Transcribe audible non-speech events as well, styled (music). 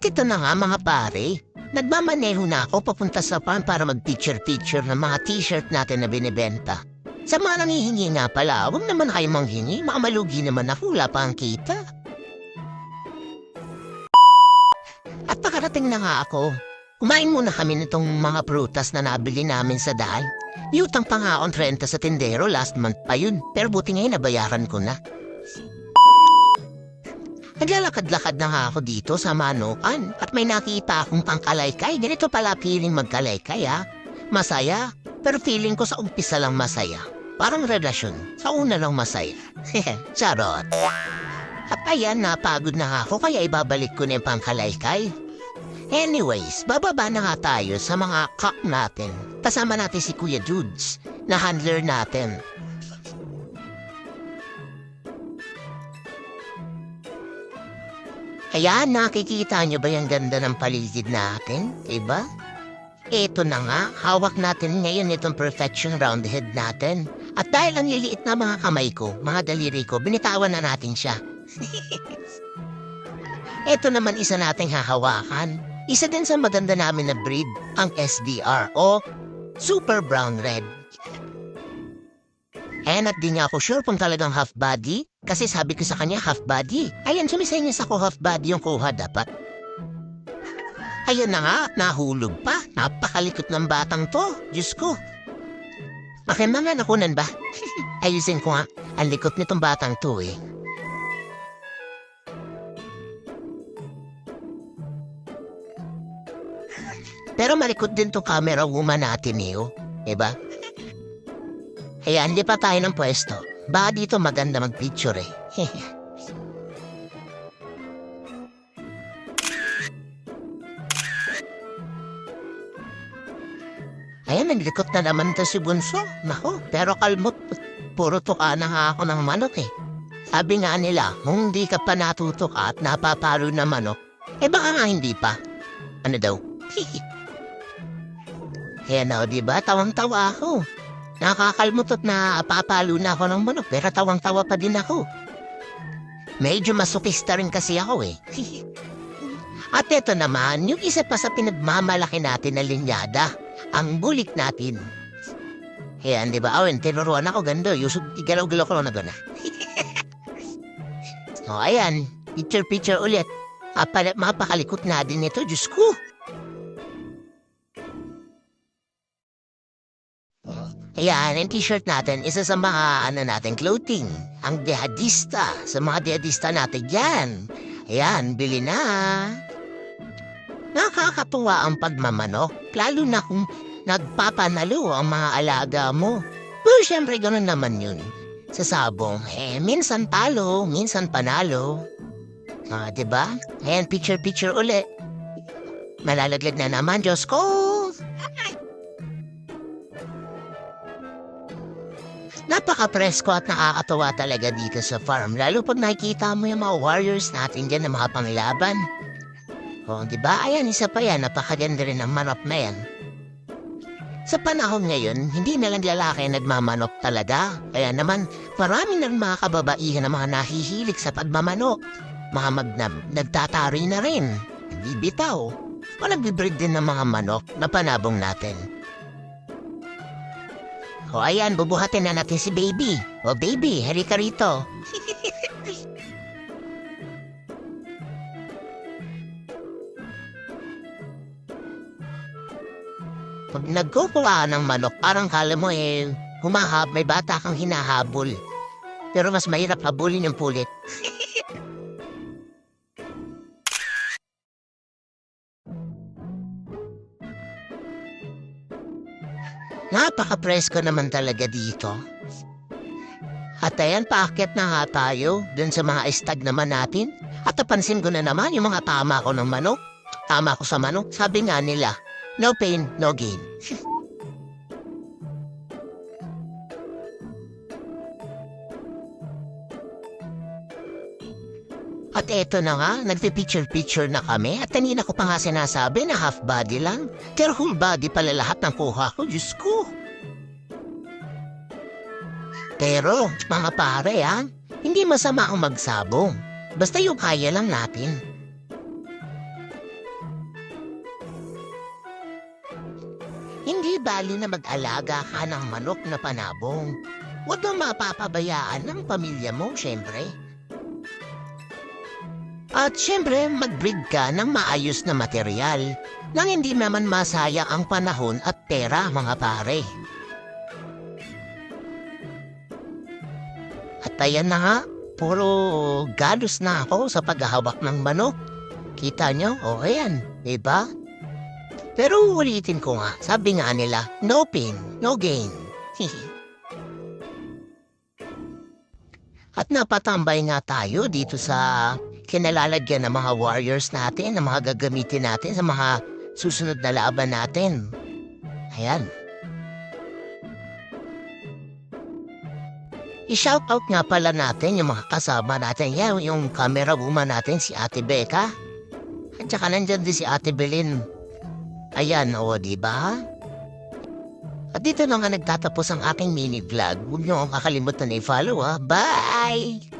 At ito na nga mga pare, nagmamaneho na ako papunta sa farm para mag-picture-picture ng mga t-shirt natin na binibenta. Sa mga nangihingi nga pala, huwag naman kayo manghingi, makamalugi naman ako, wala pa ang kita. At nakarating na nga ako. Kumain muna kami nitong mga prutas na nabili namin sa daan. Yutang pa nga akong 30 sa tindero last month pa yun, pero buti ngayon nabayaran ko na. Naglalakad-lakad na nga ako dito sa Manukan at may nakita akong pangkalaykay. Ganito pala feeling magkalaykay ha. Masaya, pero feeling ko sa umpisa lang masaya. Parang relasyon, sa una lang masaya. (laughs) Charot. At ayan, napagod na ako kaya ibabalik ko na yung pangkalaykay. Anyways, bababa na nga tayo sa mga cock natin. Kasama natin si Kuya Judes, na handler natin. Ayan, nakikita nyo ba yung ganda ng paligid natin? Diba? Ito na nga, hawak natin ngayon itong perfection round head natin. At dahil ang liliit na mga kamay ko, mga daliri ko, binitawan na natin siya. (laughs) Ito naman isa nating hahawakan. Isa din sa maganda namin na breed, ang SDR o Super Brown Red. And at di nga ako sure kung talagang half body kasi sabi ko sa kanya half body. Ayan, sumisenyas ako half body yung kuha dapat. Ayan na nga, nahulog pa. Napakalikot ng batang to. Diyos ko. Akin mga nakunan ba? (laughs) Ayusin ko nga. Ang likot nitong batang to eh. Pero malikot din tong camera woman natin eh, oh. Diba? Ayan, di pa tayo ng pwesto. Baka dito maganda mag-picture eh. (laughs) Ayan, naglikot na naman to si Bunso. Nako, pero kalmot. Puro tuka na nga ako ng manok eh. Sabi nga nila, kung di ka pa natutok at napapalo na manok, eh baka nga hindi pa. Ano daw? (laughs) Kaya na, di ba? Tawang-tawa ako. Nakakalmot at napapalo na ako ng manok, pero tawang-tawa pa din ako. Medyo masokista rin kasi ako eh. (laughs) At ito naman, yung isa pa sa pinagmamalaki natin na linyada, ang bulik natin. Ayan, di ba? Awen, tinuruan ako gando. Yusuf, igalaw-galaw ko na gana. (laughs) o, ayan. Picture-picture ulit. Apala, mapakalikot na din ito, Diyos ko. Ayan, ang t-shirt natin, isa sa mga ano natin, clothing. Ang dehadista. Sa mga dehadista natin yan. Ayan, bili na. Nakakatuwa ang pagmamanok, lalo na kung nagpapanalo ang mga alaga mo. Pero syempre ganun naman yun. Sa sabong, eh, minsan talo, minsan panalo. Ah, ba? Ayan, picture-picture uli. Malalaglag na naman, Diyos ko. Napaka-presko at nakakatawa talaga dito sa farm. Lalo pag nakikita mo yung mga warriors natin dyan na mga panglaban. O, di ba? Ayan, isa pa yan. Napakaganda rin ng manok na yan. Sa panahon ngayon, hindi na lang lalaki ang nagmamanok talaga. Kaya naman, marami na rin mga kababaihan na mga nahihilig sa pagmamanok. Mga magnab, nagtatari na rin. Hindi bitaw. O nagbibreed din ng mga manok na panabong natin. O ayan, bubuhatin na natin si baby. O baby, hali ka rito. (laughs) Pag nagkukuha ng manok, parang kala mo eh, humahab, may bata kang hinahabol. Pero mas mahirap habulin yung pulit. (laughs) Napaka-presko naman talaga dito. At ayan, paakyat na nga tayo dun sa mga estag naman natin. At napansin ko na naman yung mga tama ko ng manok. Tama ko sa manok. Sabi nga nila, no pain, no gain. (laughs) Eto na nga, nagpipicture-picture na kami at kanina ko pa nga sinasabi na half body lang. Pero whole body pala lahat ng kuha ko, Diyos ko. Pero, mga pare ha, hindi masama ang magsabong. Basta yung kaya lang natin. Hindi bali na mag-alaga ka ng manok na panabong. Huwag na mapapabayaan ng pamilya mo, syempre. At syempre, mag-breed ka ng maayos na material nang hindi naman masayang ang panahon at pera, mga pare. At ayan na nga, puro galos na ako sa paghahawak ng manok. Kita nyo? O ayan, diba? Pero ulitin ko nga, sabi nga nila, no pain, no gain. (laughs) At napatambay nga tayo dito sa kinalalagyan ng mga warriors natin, ng mga gagamitin natin sa mga susunod na laban natin. Ayan. I-shoutout nga pala natin yung mga kasama natin. Yan, yung camera woman natin, si Ate Becca. At saka nandyan din si Ate Belin. Ayan, o, di ba? At dito na nga nagtatapos ang aking mini vlog. Huwag niyo akong kakalimutan na i-follow, ha? Bye!